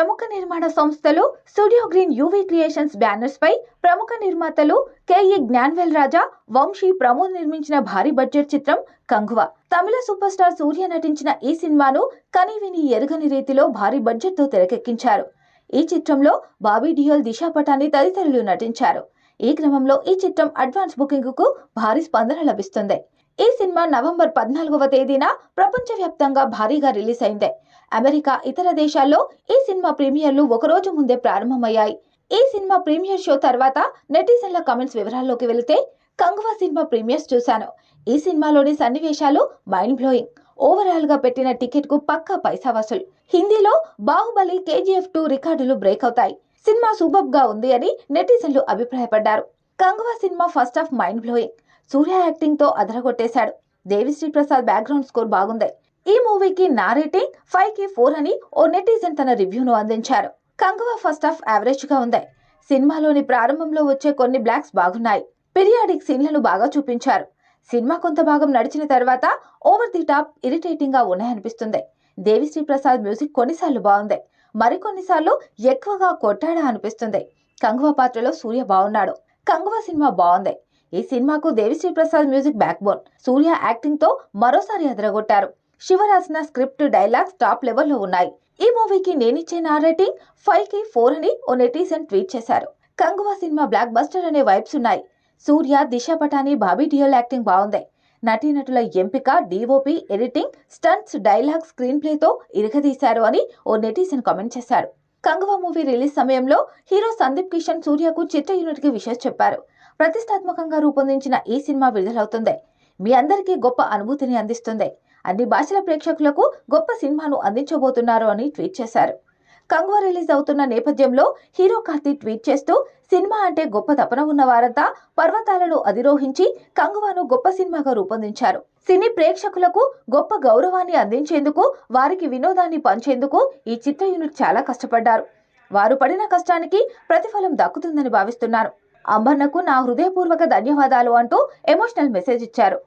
ప్రముఖ నిర్మాణ సంస్థలు studio green UV creations banners పై ప్రముఖ నిర్మాతలు కేఈ జ్ఞాన్వేల్ రాజా వంశీ ప్రమోద్ నిర్మించిన భారీ బడ్జెట్ చిత్రం కంగువ. తమిళ సూపర్ స్టార్ సూర్య నటించిన ఈ సినిమాను కనీవిని ఎరుగని రీతిలో భారీ బడ్జెట్తో తెరకెక్కించారు. ఈ చిత్రంలో బాబీ డియోల్ దిశా పటాని తదితరులు నటించారు. ఈ క్రమంలో ఈ చిత్రం అడ్వాన్స్ బుకింగ్కు భారీ స్పందన లభిస్తుంది. ఈ సినిమా నవంబర్ పద్నాలుగవ తేదీన ప్రపంచవ్యాప్తంగా భారీగా రిలీజ్ అయింది. అమెరికా ఇతర దేశాల్లో ఈ సినిమా ప్రీమియర్లు ఒకరోజు ముందే ప్రారంభమయ్యాయి. ఈ సినిమా ప్రీమియర్ షో తర్వాత నెటిజన్ల కమెంట్స్ వివరాల్లోకి వెళితే కంగువా సినిమా ప్రీమియర్స్ చూశాను. ఈ సినిమాలోని సన్నివేశాలు మైండ్ బ్లోయింగ్ ఓవరాల్గా పెట్టిన టికెట్కు పక్కా పైసా వసూలు. హిందీలో బాహుబలి కేజీఎఫ్ టూ రికార్డులు బ్రేక్ అవుతాయి. సినిమా సూపర్గా ఉంది అని నెటిజన్లు అభిప్రాయపడ్డారు. Kanguva cinema first half mind blowing Suriya యాక్టింగ్తో అదరగొట్టేశాడు. దేవిశ్రీ ప్రసాద్ బ్యాక్గ్రౌండ్ స్కోర్ బాగుంది. ఈ మూవీకి నా రేటింగ్ ఫైవ్కి ఫోర్ అని ఓ నెటిజన్ తన రివ్యూను అందించారు. కంగవ ఫస్ట్ హాఫ్ యావరేజ్గా ఉంది. సినిమాలోని ప్రారంభంలో వచ్చే కొన్ని బ్లాక్స్ బాగున్నాయి. పీరియాడిక్ సీన్లను బాగా చూపించారు. సినిమా కొంత భాగం నడిచిన తర్వాత ఓవర్ ది టాప్ ఇరిటేటింగ్గా ఉన్నాయనిపిస్తుంది. దేవిశ్రీ ప్రసాద్ మ్యూజిక్ కొన్నిసార్లు బాగుంది. మరికొన్నిసార్లు ఎక్కువగా కొట్టాడా అనిపిస్తుంది. కంగువ పాత్రలో సూర్య బాగున్నాడు. కంగువ సినిమా బాగుంది. ఈ సినిమాకు Devi Sri Prasad music backbone Suriya యాక్టింగ్తో మరోసారి ఎదరగొట్టారు శివ రాసిన స్క్రిప్ట్ డైలాగ్స్ టాప్ లెవెల్లో ఉన్నాయి. ఈ మూవీకి నేనిచ్చే నా రేటింగ్ ఫైవ్కి ఫోర్ అని ఓ నెటిజన్ ట్వీట్ చేశారు. కంగువా సినిమా బ్లాక్ బస్టర్ అనే వైబ్స్ ఉన్నాయి. సూర్య దిశ పటాని బాబీ డియోల్ యాక్టింగ్ బాగుంది. నటీనటుల ఎంపిక DOP editing stunts dialogue screen ప్లేతో ఇరగదీశారు అని ఓ నెటిజన్ కామెంట్ చేశారు. కంగువా మూవీ రిలీజ్ సమయంలో హీరో సందీప్ కిషన్ సూర్యకు చిత్ర యూనిట్కి విషయం చెప్పారు. ప్రతిష్టాత్మకంగా రూపొందించిన ఈ సినిమా విడుదలవుతుంది. మీ అందరికీ గొప్ప అనుభూతిని అందిస్తుంది. అన్ని భాషల ప్రేక్షకులకు గొప్ప సినిమాను అందించబోతున్నారు అని ట్వీట్ చేశారు. కంగువ రిలీజ్ అవుతున్న నేపథ్యంలో హీరో కార్తీక్ ట్వీట్ చేస్తూ సినిమా అంటే గొప్ప తపన ఉన్న వారంతా పర్వతాలను అధిరోహించి కంగువాను గొప్ప సినిమాగా రూపొందించారు. సినీ ప్రేక్షకులకు గొప్ప గౌరవాన్ని అందించేందుకు వారికి వినోదాన్ని పంచేందుకు ఈ చిత్ర యూనిట్ చాలా కష్టపడ్డారు. వారు పడిన కష్టానికి ప్రతిఫలం దక్కుతుందని భావిస్తున్నారు. అంబన్నకు నా హృదయపూర్వక ధన్యవాదాలు అంటూ ఎమోషనల్ మెసేజ్ ఇచ్చారు.